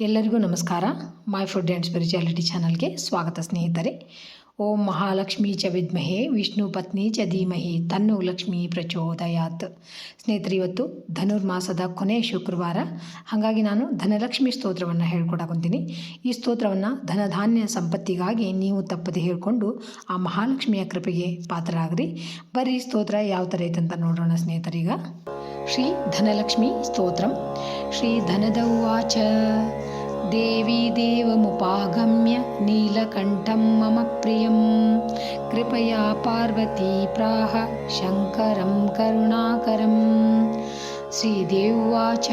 ಎಲ್ಲರಿಗೂ ನಮಸ್ಕಾರ. My food and spirituality ಚಾನಲ್ಗೆ ಸ್ವಾಗತ ಸ್ನೇಹಿತರೆ. ಓಂ ಮಹಾಲಕ್ಷ್ಮಿ ಚ ವಿದ್ಮಹೆ, ವಿಷ್ಣು ಪತ್ನಿ ಚ ಧೀಮಹಿ ತನ್ನು ಲಕ್ಷ್ಮಿ ಪ್ರಚೋದಯಾತ್. ಸ್ನೇಹಿತರೆ, ಇವತ್ತು ಧನುರ್ಮಾಸದ ಕೊನೆಯ ಶುಕ್ರವಾರ. ಹಾಗಾಗಿ ನಾನು ಧನಲಕ್ಷ್ಮಿ ಸ್ತೋತ್ರವನ್ನು ಹೇಳ್ಕೊಡಕೊಂತೀನಿ. ಈ ಸ್ತೋತ್ರವನ್ನು ಧನಧಾನ್ಯ ಸಂಪತ್ತಿಗಾಗಿ ನೀವು ತಪ್ಪದೆ ಹೇಳಿಕೊಂಡು ಆ ಮಹಾಲಕ್ಷ್ಮಿಯ ಕೃಪೆಗೆ ಪಾತ್ರರಾಗ್ರಿ. ಬರೀ ಸ್ತೋತ್ರ ಯಾವ ಥರ ಐತೆ ಅಂತ ನೋಡೋಣ ಸ್ನೇಹಿತರೀಗ ಶ್ರೀ ಧನಲಕ್ಷ್ಮಿ ಸ್ತೋತ್ರಂ. ಶ್ರೀ ಧನದ ಉವಾಚ. देवी देवमुपागम्य नीलकण्ठं मम प्रियं कृपया पार्वती प्राह शङ्करं करुणाकरं श्रीदेवाच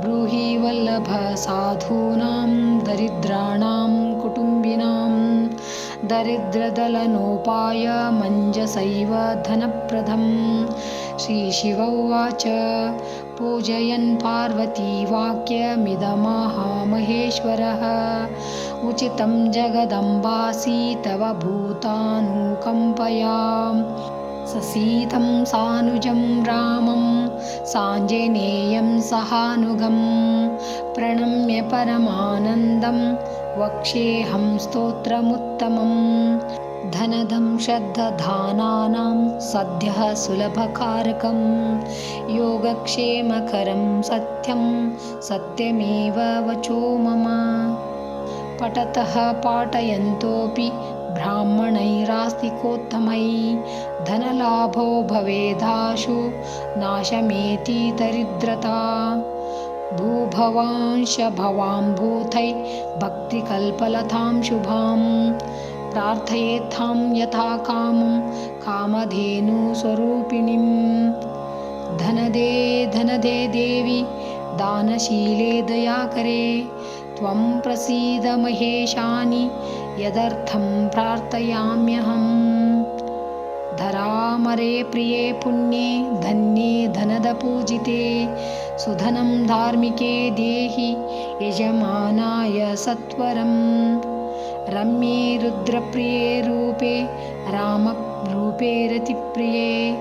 ब्रूहि वल्लभ साधूनां दरिद्राणां कुटुम्बिनां। दरिद्रदलनोपाय मञ्जसैव धनप्रदं श्रीशिव उवाच पूजयन् पार्वती वाक्यमिदमाहामहेश्वरः उचितं जगदम्बासि तव भूतानुकम्पया ससीतं सानुजं रामं साञ्जनेयं सहानुगं प्रणम्य परमानन्दं वक्ष्येऽहं स्तोत्रमुत्तमम् धनदं श्रद्धधानानां सद्यः सुलभकारकं योगक्षेमकरं सत्यं सत्यमेव वचो मम। पठतः पाठयन्तोऽपि ब्राह्मणैरास्तिकोत्तमै धनलाभो भवेदाशु नाशमेति दरिद्रता। भूभवांश भवां भूतै भक्तिकल्पलतां शुभाम् प्रार्थयेत्थां यथा कामं कामधेनुस्वरूपिणीं धनदे धनदे देवि दानशीले दयाकरे त्वं प्रसीद महेशानि यदर्थं प्रार्थयाम्यहम्। धरामरे प्रिये पुण्ये धन्ये धनदपूजिते सुधनं धार्मिके देहि यजमानाय सत्वरम् रम्ये रुद्रप्रिये रूपे रामरूपे रतिप्रिये।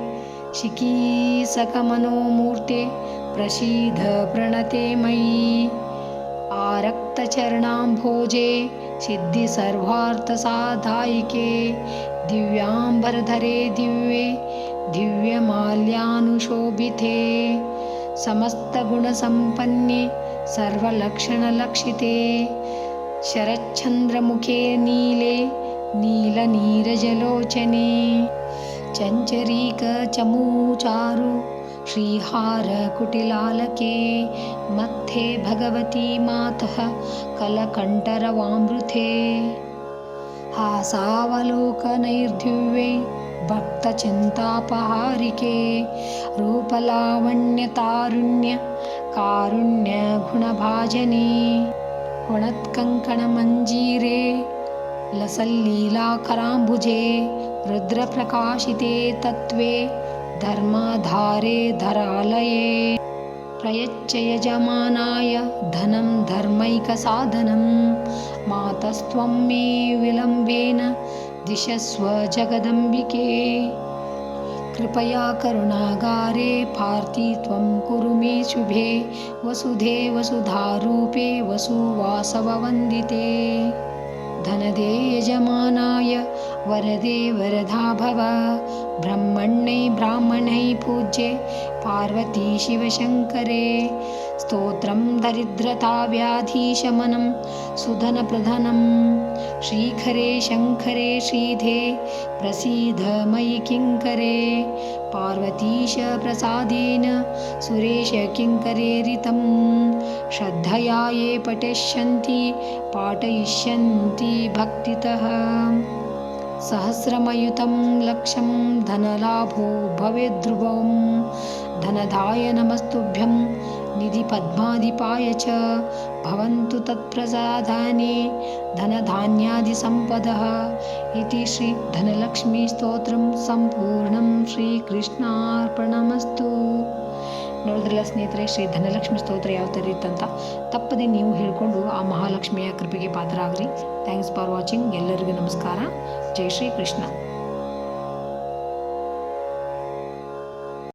शिकीसकमनोमूर्ते प्रसीद प्रणते मयि। आरक्तचरणाम्भोजे सिद्धिसर्वार्थसाधायिके दिव्याम्बरधरे दिव्ये दिव्यमाल्यानुशोभिते। समस्तगुणसम्पन्ने सर्वलक्षणलक्षिते शरच्चन्द्रमुखे नीले नीलनीरजलोचने। चञ्चरीकचमूचारु श्रीहारकुटिलालके मत्थे भगवती मातः कलकण्ठरवामृते हासावलोकनैर्दिव्ये भक्तचिन्तापहारिके रूपलावण्यतारुण्य कारुण्यगुणभाजने गुणत्कङ्कणमञ्जीरे लसल्लीलाकराम्बुजे रुद्रप्रकाशिते तत्त्वे धर्माधारे धरालये। प्रयच्च यजमानाय धनं धर्मैकसाधनं मातस्त्वं मे विलम्बेन दिशस्व जगदम्बिके कृपया करुणागारे पार्थी त्वं कुरु मे शुभे। वसुधे वसुधारूपे वसुवासववन्दिते। धनदे यजमानाय वरदे वरदा भव ब्रह्मण्यै ब्राह्मणै पूज्ये पार्वती शिवशङ्करे स्तोत्रं दरिद्रताव्याधिशमनं सुधनप्रधनं श्रीखरे शङ्करे श्रीधे प्रसीद मयि किङ्करे पार्वतीशप्रसादेन सुरेश किङ्करेरितं श्रद्धया ये पठिष्यन्ति पाठयिष्यन्ति भक्तितः सहस्रमयुतं लक्षं धनलाभो भवेद्ध्रुवं धनदाय नमस्तुभ्यं निधिपद्माधिपाय च भवन्तु तत्प्रसादाने धनधान्यादिसम्पदः इति श्रीधनलक्ष्मीस्तोत्रं सम्पूर्णं ಶ್ರೀಕೃಷ್ಣಾರ್ಪಣಮಸ್ತು ನೋಡಿದ್ರಲ್ಲ ಸ್ನೇಹಿತರೆ ಶ್ರೀ ಧನಲಕ್ಷ್ಮಿ ಸ್ತೋತ್ರ ಯಾವ ಥರ ಇತ್ತಂತ ತಪ್ಪದೆ ನೀವು ಹೇಳಿಕೊಂಡು ಆ ಮಹಾಲಕ್ಷ್ಮಿಯ ಕೃಪೆಗೆ ಪಾತ್ರರಾಗ್ರಿ ಥ್ಯಾಂಕ್ಸ್ ಫಾರ್ ವಾಚಿಂಗ್ ಎಲ್ಲರಿಗೂ ನಮಸ್ಕಾರ ಜೈ ಶ್ರೀ ಕೃಷ್ಣ